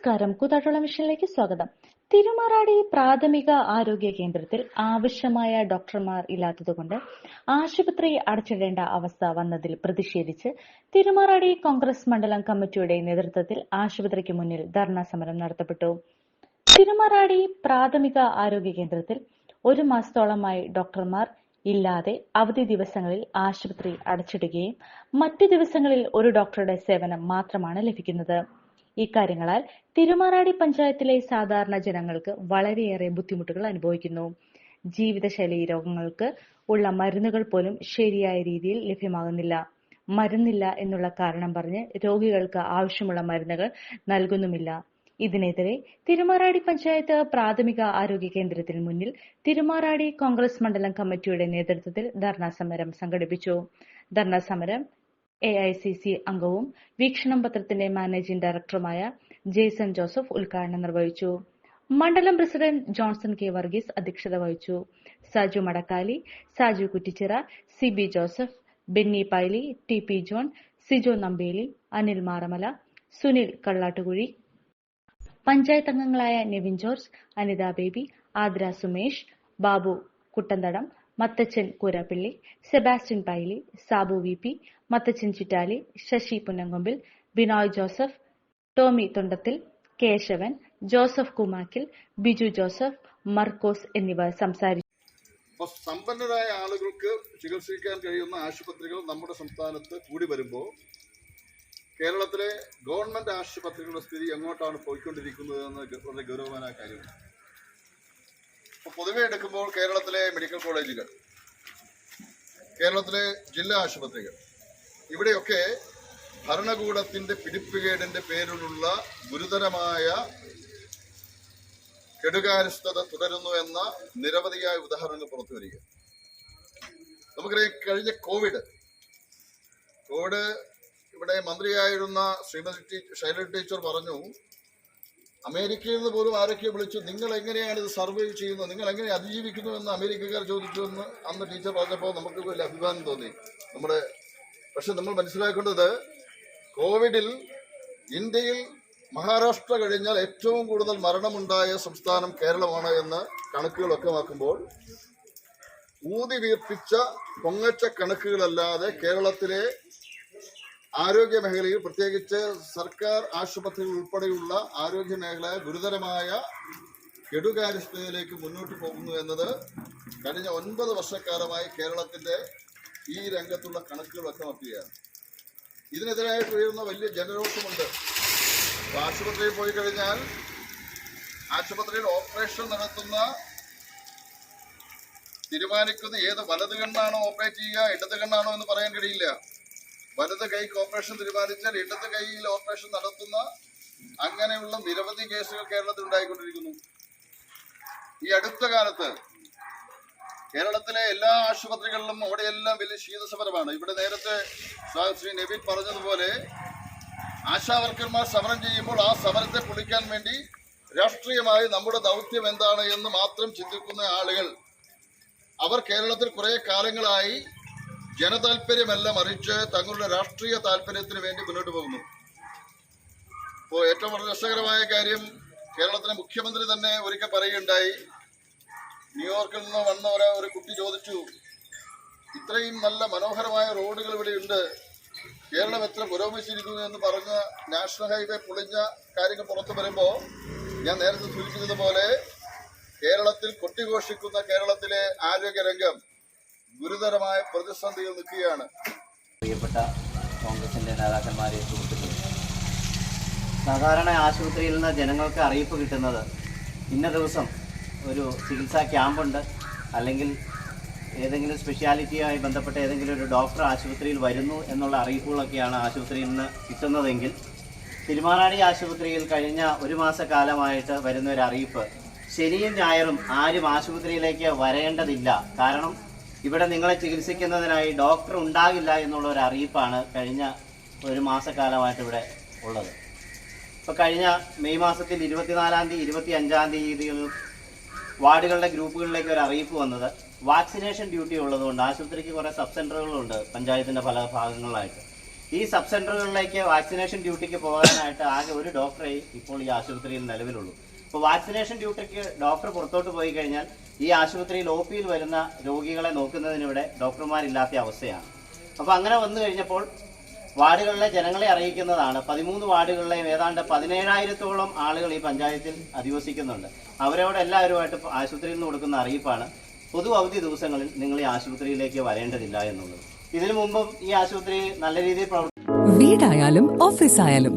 നമസ്കാരം. കൂത്താട്ടുള്ള മിഷനിലേക്ക് സ്വാഗതം. തിരുമാറാടി പ്രാഥമിക ആരോഗ്യ കേന്ദ്രത്തിൽ ആവശ്യമായ ഡോക്ടർമാർ ഇല്ലാത്തതുകൊണ്ട് ആശുപത്രി അടച്ചിടേണ്ട അവസ്ഥ വന്നതിൽ പ്രതിഷേധിച്ച് തിരുമാറാടി കോൺഗ്രസ് മണ്ഡലം കമ്മിറ്റിയുടെ നേതൃത്വത്തിൽ ആശുപത്രിക്ക് മുന്നിൽ ധർണാ സമരം നടത്തപ്പെട്ടു. തിരുമാറാടി പ്രാഥമിക ആരോഗ്യ കേന്ദ്രത്തിൽ ഒരു മാസത്തോളമായി ഡോക്ടർമാർ ഇല്ലാതെ അവധി ദിവസങ്ങളിൽ ആശുപത്രി അടച്ചിടുകയും മറ്റു ദിവസങ്ങളിൽ ഒരു ഡോക്ടറുടെ സേവനം മാത്രമാണ് ലഭിക്കുന്നത്. ഇക്കാര്യങ്ങളാൽ തിരുമാറാടി പഞ്ചായത്തിലെ സാധാരണ ജനങ്ങൾക്ക് വളരെയേറെ ബുദ്ധിമുട്ടുകൾ അനുഭവിക്കുന്നു. ജീവിതശൈലി രോഗങ്ങൾക്ക് ഉള്ള മരുന്നുകൾ പോലും ശരിയായ രീതിയിൽ ലഭ്യമാകുന്നില്ല. മരുന്നില്ല എന്നുള്ള കാരണം പറഞ്ഞ് രോഗികൾക്ക് ആവശ്യമുള്ള മരുന്നുകൾ നൽകുന്നുമില്ല. ഇതിനെതിരെ തിരുമാറാടി പഞ്ചായത്ത് പ്രാഥമിക ആരോഗ്യ കേന്ദ്രത്തിന് മുന്നിൽ തിരുമാറാടി കോൺഗ്രസ് മണ്ഡലം കമ്മിറ്റിയുടെ നേതൃത്വത്തിൽ ധർണാ സമരം സംഘടിപ്പിച്ചു. ധർണാ സമരം എ ഐ സി സി അംഗവും വീക്ഷണം പത്രത്തിന്റെ മാനേജിംഗ് ഡയറക്ടറുമായ ജെയ്സൺ ജോസഫ് ഉദ്ഘാടനം നിർവഹിച്ചു. മണ്ഡലം പ്രസിഡന്റ് ജോൺസൺ കെ വർഗീസ് അധ്യക്ഷത വഹിച്ചു. Saju Madakkali Saju Kuttichira C B Joseph Benny Paily T P John Sijo Nampeli Anil Maramala Sunil Kallattukuzhi. Panchayat അംഗങ്ങളായ Nevin George Anitha Baby Adra Sumesh Babu Kuttanthadam Mathachan Koorappilly Sebastian Paily Sabu V P Mathachan Chittali Sasi Punnankombil Binoy Joseph Tomy Thondathil Kesavan Joseph Kumakkil Biju Joseph Markose എന്നിവർ സംസാരിച്ചു. അപ്പൊ സമ്പന്നരായ ആളുകൾക്ക് ചികിത്സിക്കാൻ കഴിയുന്ന ആശുപത്രികൾ നമ്മുടെ സംസ്ഥാനത്ത് കൂടി വരുമ്പോൾ കേരളത്തിലെ ഗവൺമെന്റ് ആശുപത്രികളുടെ സ്ഥിതി എങ്ങോട്ടാണ് പോയിക്കൊണ്ടിരിക്കുന്നത് എന്ന് വളരെ ഗൗരവമായ കാര്യമാണ്. പൊതുവെ എടുക്കുമ്പോൾ കേരളത്തിലെ മെഡിക്കൽ കോളേജുകൾ കേരളത്തിലെ ജില്ലാ ആശുപത്രികൾ ഇവിടെയൊക്കെ ഭരണകൂടത്തിന്റെ പിടിപ്പുകേടിന്റെ പേരിലുള്ള ഗുരുതരമായ കെടുകാര്യസ്ഥത തുടരുന്നു എന്ന നിരവധിയായ ഉദാഹരണങ്ങൾ പുറത്തു വരിക നമുക്കറിയാം കഴിഞ്ഞ കോവിഡ് കോവിഡ് ഇവിടെ മന്ത്രിയായിരുന്ന ശ്രീമതി ശൈലജ ടീച്ചർ പറഞ്ഞു അമേരിക്കയിൽ നിന്ന് പോലും ആരൊക്കെ വിളിച്ചു നിങ്ങൾ എങ്ങനെയാണ് ഇത് സർവൈവ് ചെയ്യുന്നത്? നിങ്ങൾ എങ്ങനെ അതിജീവിക്കുന്നു? എന്ന് അമേരിക്കക്കാർ ചോദിച്ചു എന്ന് അന്ന് ടീച്ചർ പറഞ്ഞപ്പോൾ നമുക്ക് വലിയ അഭിമാനം തോന്നി. നമ്മുടെ പക്ഷെ നമ്മൾ മനസ്സിലാക്കേണ്ടത് കോവിഡിൽ ഇന്ത്യയിൽ മഹാരാഷ്ട്ര കഴിഞ്ഞാൽ ഏറ്റവും കൂടുതൽ മരണമുണ്ടായ സംസ്ഥാനം കേരളമാണ് എന്ന് കണക്കുകൾ വ്യക്തമാക്കുമ്പോൾ ഊതി വീർപ്പിച്ച പൊങ്ങച്ച കണക്കുകളല്ലാതെ കേരളത്തിലെ ആരോഗ്യ മേഖലയിൽ പ്രത്യേകിച്ച് സർക്കാർ ആശുപത്രികൾ ഉൾപ്പെടെയുള്ള ആരോഗ്യ മേഖല ഗുരുതരമായ കെടുകാര്യസ്ഥതയിലേക്ക് മുന്നോട്ട് പോകുന്നു എന്നത് കഴിഞ്ഞ ഒൻപത് വർഷക്കാലമായി കേരളത്തിന്റെ ഈ രംഗത്തുള്ള കണക്കുകൾ വ്യക്തമാക്കുകയാണ്. ഇതിനെതിരായിട്ട് ഉയരുന്ന വലിയ ജനരോഷമുണ്ട്. ആശുപത്രിയിൽ പോയി കഴിഞ്ഞാൽ ആശുപത്രിയിൽ ഓപ്പറേഷൻ നടത്തുന്ന തീരുമാനിക്കുന്ന ഏത് വലത് കണ്ണാണോ ഓപ്പറേറ്റ് ചെയ്യുക ഇടത് കണ്ണാണോ എന്ന് പറയാൻ കഴിയില്ല. വലത് കൈക്ക് ഓപ്പറേഷൻ തീരുമാനിച്ചാൽ ഇടത് കൈയിൽ ഓപ്പറേഷൻ നടത്തുന്ന അങ്ങനെയുള്ള നിരവധി കേസുകൾ കേരളത്തിൽ ഉണ്ടായിക്കൊണ്ടിരിക്കുന്നു. ഈ അടുത്ത കാലത്ത് കേരളത്തിലെ എല്ലാ ആശുപത്രികളിലും അവിടെയെല്ലാം വലിയ ശീതസമരമാണ്. ഇവിടെ നേരത്തെ ശ്രീ നബീൻ പറഞ്ഞതുപോലെ ആശാവർക്കർമാർ സമരം ചെയ്യുമ്പോൾ ആ സമരത്തെ പൊളിക്കാൻ വേണ്ടി രാഷ്ട്രീയമായി നമ്മുടെ ദൗത്യം എന്താണ് എന്ന് മാത്രം ചിന്തിക്കുന്ന ആളുകൾ അവർ കേരളത്തിൽ കുറെ കാലങ്ങളായി ജനതാൽപര്യമല്ല മറിച്ച് തങ്ങളുടെ രാഷ്ട്രീയ താല്പര്യത്തിന് വേണ്ടി മുന്നോട്ട് പോകുന്നു. ഇപ്പോൾ ഏറ്റവും വളരെ രസകരമായ കാര്യം കേരളത്തിലെ മുഖ്യമന്ത്രി തന്നെ ഒരിക്കൽ പറയുകയുണ്ടായി. ന്യൂയോർക്കിൽ നിന്ന് വന്ന ഒരു ഒരു കുട്ടി ചോദിച്ചു ഇത്രയും നല്ല മനോഹരമായ റോഡുകൾ ഇവിടെയുണ്ട് കേരളം എത്ര പുരോഗമിച്ചിരിക്കുന്നു എന്ന് പറഞ്ഞ നാഷണൽ ഹൈവേ പൊളിഞ്ഞ കാര്യങ്ങൾ പുറത്തു വരുമ്പോൾ ഞാൻ നേരത്തെ സൂചിപ്പിച്ചതുപോലെ കേരളത്തിൽ കൊട്ടിഘോഷിക്കുന്ന കേരളത്തിലെ ആരോഗ്യരംഗം ഗുരുതരമായ പ്രതിസന്ധിയിൽ നിൽക്കുകയാണ്. പ്രിയപ്പെട്ട കോൺഗ്രസിന്റെ നേതാക്കന്മാരെ സുഹൃത്തുക്കളെ. സാധാരണ ആശുപത്രിയിൽ നിന്ന് ജനങ്ങൾക്ക് അറിയിപ്പ് കിട്ടുന്നത് ഇന്ന ദിവസം ഒരു ചികിത്സാ ക്യാമ്പുണ്ട്. അല്ലെങ്കിൽ ഏതെങ്കിലും സ്പെഷ്യാലിറ്റിയുമായി ബന്ധപ്പെട്ട ഏതെങ്കിലും ഒരു ഡോക്ടർ ആശുപത്രിയിൽ വരുന്നു എന്നുള്ള അറിയിപ്പുകളൊക്കെയാണ് ആശുപത്രിയിൽ നിന്ന് കിട്ടുന്നതെങ്കിൽ തിരുമാനാടി ആശുപത്രിയിൽ കഴിഞ്ഞ ഒരു മാസക്കാലമായിട്ട് വരുന്ന ഒരു അറിയിപ്പ് ശനിയും ഞായറും ആരും ആശുപത്രിയിലേക്ക് വരേണ്ടതില്ല. കാരണം ഇവിടെ നിങ്ങളെ ചികിത്സിക്കുന്നതിനായി ഡോക്ടർ ഉണ്ടാകില്ല എന്നുള്ള ഒരു അറിയിപ്പാണ് കഴിഞ്ഞ ഒരു മാസക്കാലമായിട്ട് ഇവിടെ ഉള്ളത്. ഇപ്പോൾ കഴിഞ്ഞ മെയ് മാസത്തിൽ ഇരുപത്തിനാലാം തീയതി ഇരുപത്തി അഞ്ചാം തീയതികൾ വാർഡുകളുടെ ഗ്രൂപ്പുകളിലേക്ക് ഒരു അറിയിപ്പ് വന്നത് വാക്സിനേഷൻ ഡ്യൂട്ടി ഉള്ളതുകൊണ്ട് ആശുപത്രിക്ക് കുറേ സബ് സെന്ററുകളുണ്ട് പഞ്ചായത്തിന്റെ പല ഭാഗങ്ങളിലായിട്ട്. ഈ സബ് സെന്ററുകളിലേക്ക് വാക്സിനേഷൻ ഡ്യൂട്ടിക്ക് പോകാനായിട്ട് ആകെ ഒരു ഡോക്ടറെ ഇപ്പോൾ ഈ ആശുപത്രിയിൽ നിലവിലുള്ളൂ. അപ്പോൾ വാക്സിനേഷൻ ഡ്യൂട്ടിക്ക് ഡോക്ടർ പുറത്തോട്ട് പോയി കഴിഞ്ഞാൽ ഈ ആശുപത്രിയിൽ ഒ പിയിൽ വരുന്ന രോഗികളെ നോക്കുന്നതിനിവിടെ ഡോക്ടർമാരില്ലാത്ത അവസ്ഥയാണ്. അപ്പോൾ അങ്ങനെ വന്നു കഴിഞ്ഞപ്പോൾ വാർഡുകളിലെ ജനങ്ങളെ അറിയിക്കുന്നതാണ്. പതിമൂന്ന് വാർഡുകളിലെയും ഏതാണ്ട് പതിനേഴായിരത്തോളം ആളുകൾ ഈ പഞ്ചായത്തിൽ അധിവസിക്കുന്നുണ്ട്. അവരോട് എല്ലാവരുമായിട്ട് ആശുപത്രിയിൽ നിന്ന് കൊടുക്കുന്ന അറിയിപ്പാണ്. പൊതു അവധി ദിവസങ്ങളിൽ നിങ്ങൾ ഈ ആശുപത്രിയിലേക്ക് വരേണ്ടതില്ല എന്നുള്ളത്. ഇതിനു മുമ്പും ഈ ആശുപത്രി നല്ല രീതിയിൽ പ്രവർത്തി വീടായാലും ഓഫീസായാലും